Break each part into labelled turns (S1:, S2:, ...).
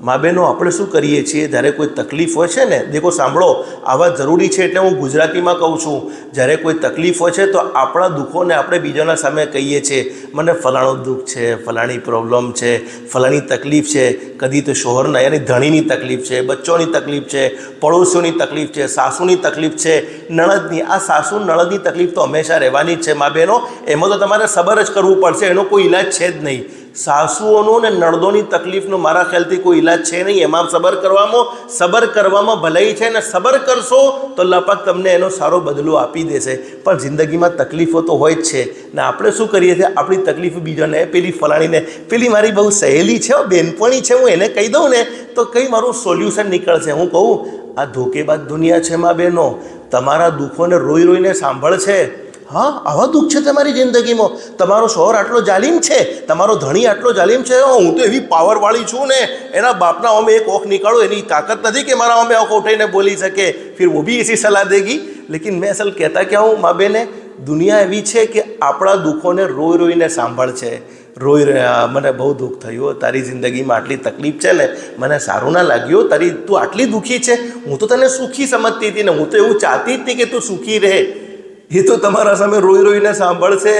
S1: મા બહેનો, આપણે શું કરીએ છીએ? જ્યારે કોઈ તકલીફ હોય છે ને, દેખો, સાંભળો આવા જરૂરી છે એટલે હું ગુજરાતીમાં કહું છું. જ્યારે કોઈ તકલીફ હોય છે તો આપણા દુઃખોને આપણે બીજાના સામે કહીએ છીએ. મને ફલાણો દુઃખ છે, ફલાણી પ્રોબ્લેમ છે, ફલાણી તકલીફ છે. કદી તો શોહરના, યાની ધણીની તકલીફ છે, બચ્ચોની તકલીફ છે, પડોશીઓની તકલીફ છે, સાસુની તકલીફ છે, નણદની. આ સાસુ, નણદની તકલીફ તો હંમેશા રહેવાની જ છે, મા બહેનો. એમાં તો તમારે સબર જ કરવું પડશે, એનો કોઈ ઈલાજ છે જ નહીં. સાસુઓનું ને નળદોની તકલીફનો મારા ખ્યાલથી કોઈ ઈલાજ છે નહીં. એમાં સબર કરવામાં સબર કરવામાં ભલાઈ છે ને સબર કરશો તો લપક તમને એનો સારો બદલો આપી દેશે. પણ જિંદગીમાં તકલીફો તો હોય જ છે. ને આપણે શું કરીએ છીએ? આપણી તકલીફ બીજાને, પેલી ફલાણીને, પેલી મારી બહુ સહેલી છે બેનપણી છે, હું એને કહી દઉં ને તો કંઈ મારું સોલ્યુશન નીકળશે. હું કહું, આ ધોકેબાજ દુનિયા છે, માં બહેનો તમારા દુઃખોને રોઈ રોઈને સાંભળશે હા, આવા દુઃખ છે તમારી જિંદગીમાં? તમારો શોહર આટલો જાલીમ છે? તમારો ધણી આટલો જાલીમ છે? હું તો એવી પાવરવાળી છું ને. એના બાપના અમે એક ઓખ નીકાળો, એની તાકાત નથી કે મારા અમે ઓખ ઉઠાઈને બોલી શકે. ફિર વો બી એસી સલાહ દેગી. લેકિન મેં અસલ કહેતા કે હું, મા બેને? દુનિયા એવી છે કે આપણા દુઃખોને રોઈ રોઈને સાંભળશે રોઈ રહ્યા મને બહુ દુઃખ થયું તારી જિંદગીમાં આટલી તકલીફ છે ને, મને સારું ના લાગ્યું તારી, તું આટલી દુઃખી છે? હું તો તને સુખી સમજતી હતી ને, હું તો એવું ચાહતી જ હતી કે તું સુખી રહે. એ તો તમારા સામે રોઈ રોઈને સાંભળશે.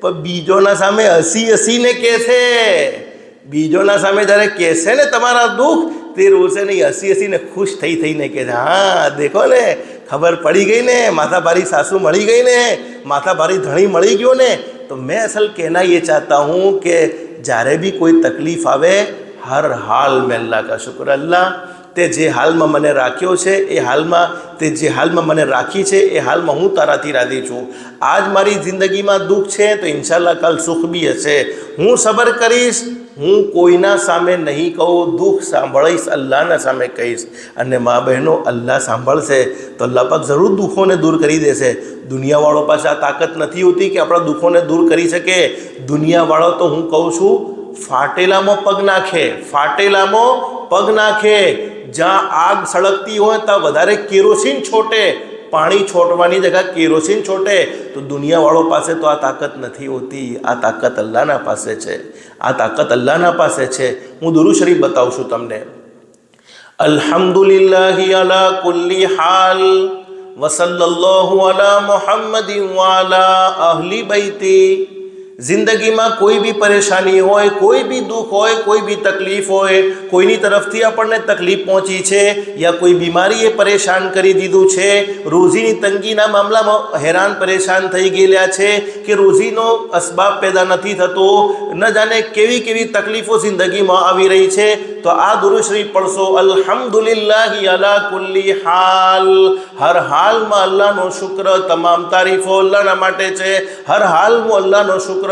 S1: પણ બીજોના સામે હસી હસીને કહેશે. બીજોના સામે જ્યારે કહેશે ને તમારા દુઃખ, તે રોશે નહીં, હસી હસીને ખુશ થઈ થઈને કહે હા, દેખો ને, ખબર પડી ગઈ ને, માથાભારી સાસુ મળી ગઈ ને, માથાભારી ધણી મળી ગયો ને, તો મેં અસલ કહેના એ ચાહતા હું કે જ્યારે બી કોઈ તકલીફ આવે, હર હાલ મેં અલ્લાહ કા શુક્ર અલ્લાહ તે જે હાલમાં મને રાખ્યો છે, એ હાલમાં તે જે હાલમાં મને રાખી છે, એ હાલમાં હું તારાથી રાજી છું. આજ મારી જિંદગીમાં દુઃખ છે તો ઇન્શાલ્લાહ કાલ સુખ બી હશે. હું સબર કરીશ, હું કોઈના સામે નહીં કહું, દુઃખ સાંભળીશ, અલ્લાહના સામે કહીશ. અને મા બહેનો, અલ્લાહ સાંભળશે તો અલ્લાહ પાક જરૂર દુઃખોને દૂર કરી દેશે. દુનિયાવાળો પાસે આ તાકાત નથી હોતી કે આપણા દુઃખોને દૂર કરી શકે. દુનિયાવાળો તો હું કહું છું, ફાટેલામાં પગ નાખે, ફાટેલામાં પગ નાખે. જ્યાં આગ સળગતી હોય ત્યાં વધારે કેરોસીન છોટે, પાણી છોટવાની જગ્યા કેરોસીન છોટે, તો દુનિયાવાળો પાસે તો આ તાકાત નથી હોતી. આ તાકાત અલ્લાહના પાસે છે. આ તાકાત અલ્લાહના પાસે છે. હું દુરુ શરીફ બતાવું છું તમને. અલ્હમ્દુલિલ્લાહી અલા કુલ્લી હાલ વસલ્લલ્લાહુ અલા મુહમ્મદિન વાલા અહલી બૈતી. જિંદગીમાં કોઈ બી પરેશાની હોય, કોઈ બી દુઃખ હોય, કોઈ બી તકલીફ હોય, કોઈની તરફથી આપણને તકલીફ પહોંચી છે યા કોઈ બીમારીએ પરેશાન કરી દીધું છે, રોજીની તંગીના મામલામાં હેરાન પરેશાન થઈ ગયેલા છે કે રોજીનો અસબાબ પેદા નથી થતો, ન જાણે કેવી કેવી તકલીફો જિંદગીમાં આવી રહી છે, તો આ દુરુશ્રી પડશો, અલ્હમ્દુલિલ્લાહી અલા કુલ્લી હાલ. હર હાલમાં અલ્લાહનો શુક્ર, તમામ તારીફો અલ્લાહના માટે છે, હર હાલમાં અલ્લાહનો શુક્ર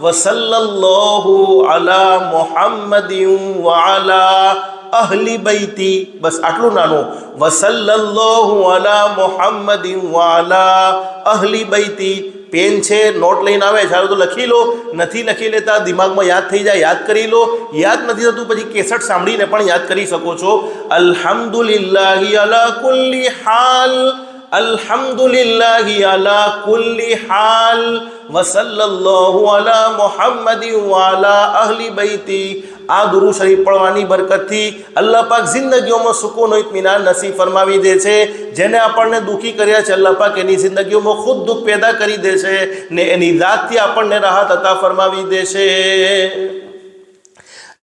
S1: વસલ્લલ્લાહુ અલા મુહમ્મદિન વઅલા અહલી બૈતી. બસ આટલું નાનું. વસલ્લલ્લાહુ અલા મુહમ્મદિન વઅલા અહલી બૈતી. પેન છે, નોટ લઈને આવે ચાલો તો લખી લો. નથી લખી લેતા, દિમાગમાં યાદ થઈ જાય, યાદ કરી લો. યાદ નથી થતું, પછી કેસટ સાંભળીને પણ યાદ કરી શકો છો. અલ્હમ્દુલિલ્લાહી અલા કુલ્લી હાલ. અલ્હમ્દુલિલ્લાહી અલા કુલ્લી હાલ. વસલ્લલ્લાહુ અલા મુહમ્મદિન વાલા અહલી બૈતી આ દુરુ શરીફ પડવાની બરકતથી અલ્લાહ પાક જિંદગીઓમાં સુકૂન ઇત્મીનાન નસીબ ફરમાવી દે છે જેને આપણને દુઃખી કર્યા છે અલ્લાહ પાક એની જિંદગીઓમાં ખુદ દુઃખ પેદા કરી દે છે ને એની જાતથી આપણને રાહત અતા ફરમાવી દે છે